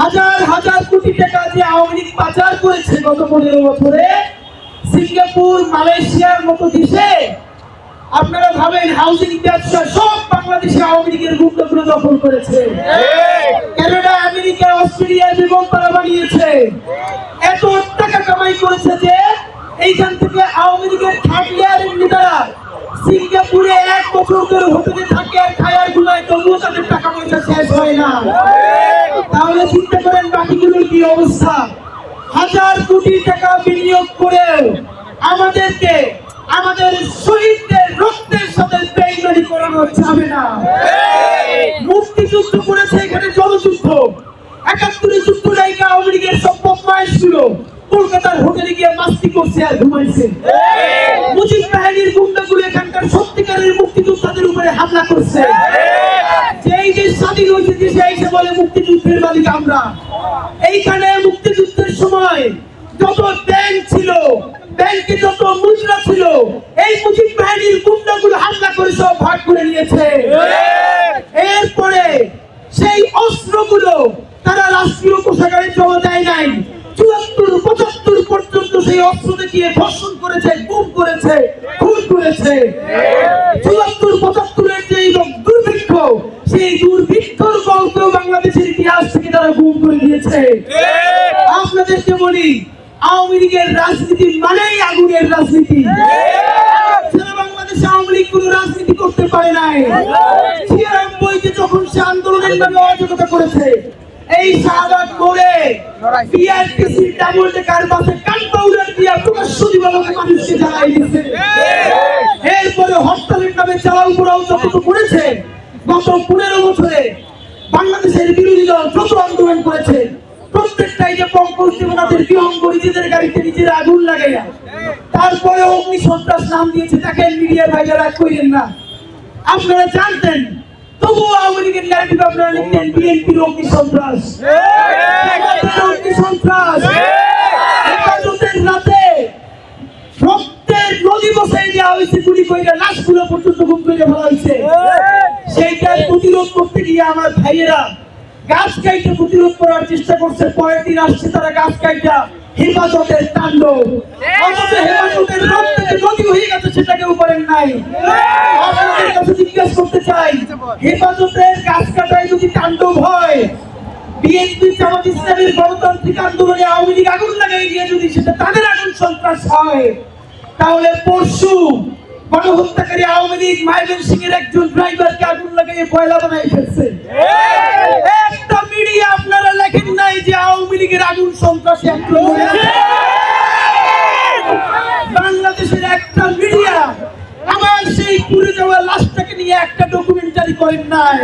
হাজার হাজার কোটি টাকা যে আওয়ামী লীগ পাচার করেছে গত পনেরো বছরে। সিঙ্গাপুর মালয়েশিয়ার মতো দেশে আপনারা ভাবেন হাউজিং ব্যবসা সব বাংলাদেশে আওয়ামী লীগের গুপ্তগুলো দখল করেছে। কানাডা আমেরিকা অস্ট্রেলিয়া বেগম তারা বানিয়েছে। এত টাকা কামাই করেছে যে এইখান থেকে আওয়ামী লীগের থার্ড ইয়ারের নেতারা সিঙ্গাপুরে এক বছর ধরে হোটেলে থাকে আর গুলায় তবুও তাদের টাকা পয়সা শেষ হয় না তাহলে চিন্তা করেন বাকিগুলোর কি অবস্থা হাজার কোটি টাকা বিনিয়োগ করে আমাদেরকে, আমাদের শহীদদের রক্তের সাথে বেইমানি করানো যাবে না। মুক্তিযুদ্ধ করেছে এখানে জনযুদ্ধ। একাত্তরে যুদ্ধ জায়গা আওয়ামী লীগের সব বদমাইশ ছিল। কলকাতার হোটেলে গিয়ে মাস্তি করছে আর ঘুমাইছে। মুজিব বাহিনীর গুন্ডাগুলো এখানকার সত্যিকারের মুক্তিযোদ্ধাদের উপরে হামলা করছে। যেই যে স্বাধীন হয়েছে দেশে এসে বলে মুক্তিযুদ্ধের মালিক আমরা। এইখানে মুক্তিযুদ্ধের সময় যত ব্যাংক ছিল ব্যাংকে যত মুদ্রা ছিল এই মুজিব বাহিনীর গুন্ডাগুলো হামলা করে সব ভাগ করে নিয়েছে। এরপরে সেই অস্ত্রগুলো তারা রাষ্ট্রীয় কোষাগারে জমা দেয় নাই। চুয়াত্তর পঁচাত্তর পর্যন্ত সেই অস্ত্র দেখিয়ে ধর্ষণ করেছে গুম করেছে খুন করেছে। চুয়াত্তর পঁচাত্তরের যে দুর্ভিক্ষ সেই দুর্ভিক্ষর গল্প বাংলাদেশের ইতিহাস থেকে তারা গুম করে দিয়েছে। আপনাদেরকে বলি আওয়ামী লীগের রাজনীতি মানেই আগুনের রাজনীতি। সারা বাংলাদেশে আওয়ামী লীগ কোনো রাজনীতি করতে পারে নাই। ছিয়ানব্বইতে যখন সে আন্দোলনের নামে অরাজকতা করেছে এই শাহাদাত মোড়ে বিআরটিসি ডাবল ডেকার বাসে কান পাউডার দিয়া প্রকাশ্য দিবালোকে মানুষকে জানাই দিয়েছে। এরপরে হরতালের নামে চালাও পোড়াও যত করেছে গত পনেরো বছরে বাংলাদেশের বিরোধী দল যত আন্দোলন করেছে প্রত্যেকটাই যে পঙ্কজ দেবনাথের বিহঙ্গ গাড়িতে নিজের আগুন লাগাইয়া। তারপরে অগ্নি সন্ত্রাস নাম দিয়েছে, তাকে মিডিয়া ভাইজারা কইলেন না। আপনারা জানতেন, তবুও কইরা লাশগুলো পর্যন্ত গুম করে প্রতিরোধ করতে গিয়ে আমার ভাইয়েরা গাছ কাইটে প্রতিরোধ করার চেষ্টা করছে পরের দিন আসছে তারা গাছ কাইটা হেফাজতের তাণ্ডব। অথচ হেফাজতের রক্তে যে নদী হয়ে গেছে সেটা কেউ করেন নাই আপনাদের কাছে জিজ্ঞেস করতে চাই হেফাজতের গাছ কাটায় যদি তাণ্ডব হয় বিএনপি জামাত ইসলামের গণতান্ত্রিক আন্দোলনে আওয়ামী লীগ আগুন লাগাই দিয়ে যদি সেটা তাদের আগুন সন্ত্রাস হয় তাহলে পরশু গণহত্যাকারী আওয়ামী লীগ মাইবেন সিং এর একজন ড্রাইভারকে আগুন লাগাইয়ে পয়লা বানাই ফেলছে। লীগের আগুন সন্ত্রাসী বাংলাদেশের একটা মিডিয়া আমার সেই পুড়ে যাওয়া লাশটাকে নিয়ে একটা ডকুমেন্টারি করেন নাই।